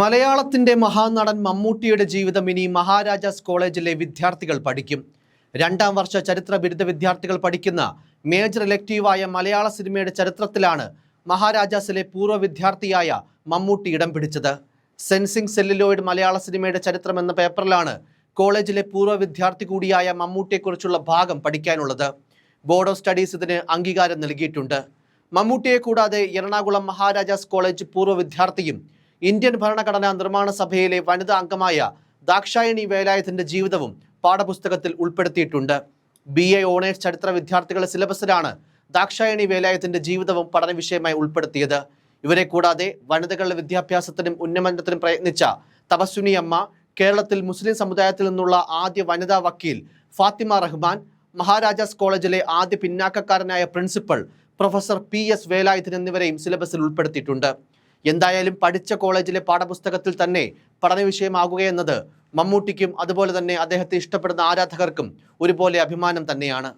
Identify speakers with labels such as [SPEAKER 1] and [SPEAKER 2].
[SPEAKER 1] മലയാളത്തിന്റെ മഹാനടൻ മമ്മൂട്ടിയുടെ ജീവിതം ഇനി മഹാരാജാസ് കോളേജിലെ വിദ്യാർത്ഥികൾ പഠിക്കും. രണ്ടാം വർഷ ചരിത്ര ബിരുദ വിദ്യാർത്ഥികൾ പഠിക്കുന്ന മേജർ ഇലക്റ്റീവായ മലയാള സിനിമയുടെ ചരിത്രത്തിലാണ് മഹാരാജാസിലെ പൂർവ വിദ്യാർത്ഥിയായ മമ്മൂട്ടി ഇടം പിടിച്ചത്. സെൻസിംഗ് സെല്ലിലോയിഡ് മലയാള സിനിമയുടെ ചരിത്രം എന്ന പേപ്പറിലാണ് കോളേജിലെ പൂർവ വിദ്യാർത്ഥി കൂടിയായ മമ്മൂട്ടിയെക്കുറിച്ചുള്ള ഭാഗം പഠിക്കാനുള്ളത്. ബോർഡ് ഓഫ് സ്റ്റഡീസ് ഇതിന് അംഗീകാരം നൽകിയിട്ടുണ്ട്. മമ്മൂട്ടിയെ കൂടാതെ എറണാകുളം മഹാരാജാസ് കോളേജ് പൂർവ വിദ്യാർത്ഥിയും ഇന്ത്യൻ ഭരണഘടനാ നിർമ്മാണ സഭയിലെ വനിതാ അംഗമായ ദാക്ഷായണി വേലായത്തിന്റെ ജീവിതവും പാഠപുസ്തകത്തിൽ ഉൾപ്പെടുത്തിയിട്ടുണ്ട്. ബി എ ഓണേഴ്സ് ചരിത്ര വിദ്യാർത്ഥികളുടെ സിലബസിലാണ് ദാക്ഷായണി വേലായത്തിന്റെ ജീവിതവും പഠന വിഷയമായി ഉൾപ്പെടുത്തിയത്. ഇവരെ കൂടാതെ വനിതകളുടെ വിദ്യാഭ്യാസത്തിനും ഉന്നമനത്തിനും പ്രയത്നിച്ച തപസ്വിനി അമ്മ കേരളത്തിൽ മുസ്ലിം സമുദായത്തിൽ നിന്നുള്ള ആദ്യ വനിതാ വക്കീൽ ഫാത്തിമ റഹ്മാൻ മഹാരാജാസ് കോളേജിലെ ആദ്യ പിന്നാക്കക്കാരനായ principal professor P S Velayudhan എന്നിവരെയും സിലബസിൽ ഉൾപ്പെടുത്തിയിട്ടുണ്ട്. എന്തായാലും പഠിച്ച കോളേജിലെ പാഠപുസ്തകത്തിൽ തന്നെ പഠന വിഷയമാകുകയെന്നത് മമ്മൂട്ടിക്കും അതുപോലെ തന്നെ അദ്ദേഹത്തെ ഇഷ്ടപ്പെടുന്ന ആരാധകർക്കും ഒരുപോലെ അഭിമാനം തന്നെയാണ്.